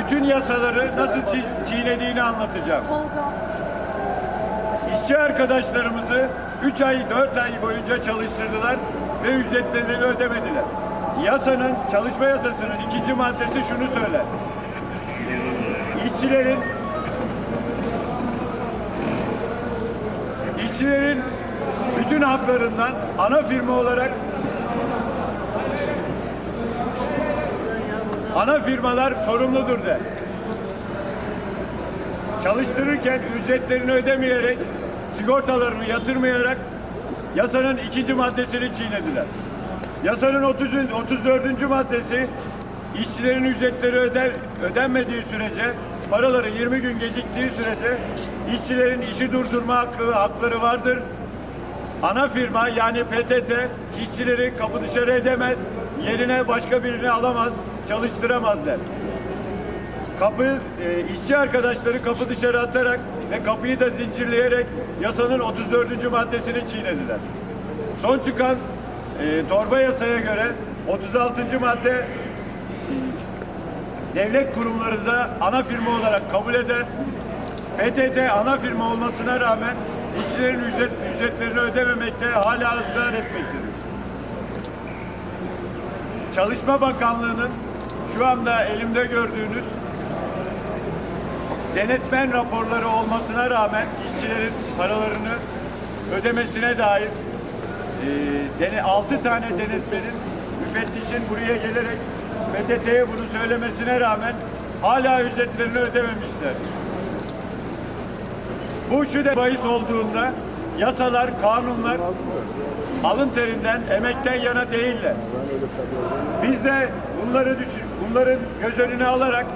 bütün yasaları nasıl çiğ- çiğnediğini anlatacağım. Tolga. İşçi arkadaşlarımızı 3 ay 4 ay boyunca çalıştırdılar ve ücretlerini ödemediler. Yasanın, çalışma yasasının ikinci maddesi şunu söyler. İşçilerin işçilerin bütün haklarından ana firma olarak ana firmalar sorumludur der. Çalıştırırken ücretlerini ödemeyerek, sigortalarını yatırmayarak yasanın ikinci maddesini çiğnediler. Yasanın 30, 34. maddesi işçilerin ücretleri öder, ödenmediği sürece, paraları 20 gün geciktiği sürece işçilerin işi durdurma hakkı, hakları vardır. Ana firma yani PTT işçileri kapı dışarı edemez, yerine başka birini alamaz, çalıştıramaz der. Kapı e, işçi arkadaşları kapı dışarı atarak ve kapıyı da zincirleyerek yasanın 34. maddesini çiğnediler. Son çıkan e, torba yasaya göre 36. madde e, devlet kurumları da ana firma olarak kabul eder. PTT ana firma olmasına rağmen işçilerin ücret, ücretlerini ödememekte hala ısrar etmektedir. Çalışma Bakanlığı'nın şu anda elimde gördüğünüz denetmen raporları olmasına rağmen işçilerin paralarını ödemesine dair e, 6 tane denetmenin müfettişin buraya gelerek PTT'ye bunu söylemesine rağmen hala ücretlerini ödememişler. Bu şu de bahis olduğunda yasalar, kanunlar alın terinden, emekten yana değiller. Biz de bunları düşün, bunların göz önüne alarak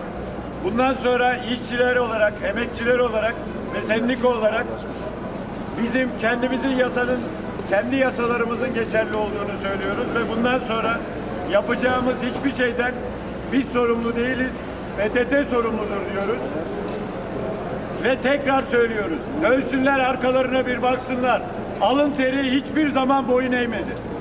bundan sonra işçiler olarak, emekçiler olarak ve sendika olarak bizim kendimizin yasanın, kendi yasalarımızın geçerli olduğunu söylüyoruz ve bundan sonra yapacağımız hiçbir şeyden biz sorumlu değiliz, PTT sorumludur diyoruz. Ve tekrar söylüyoruz. Dönsünler arkalarına bir baksınlar. Alın teri hiçbir zaman boyun eğmedi.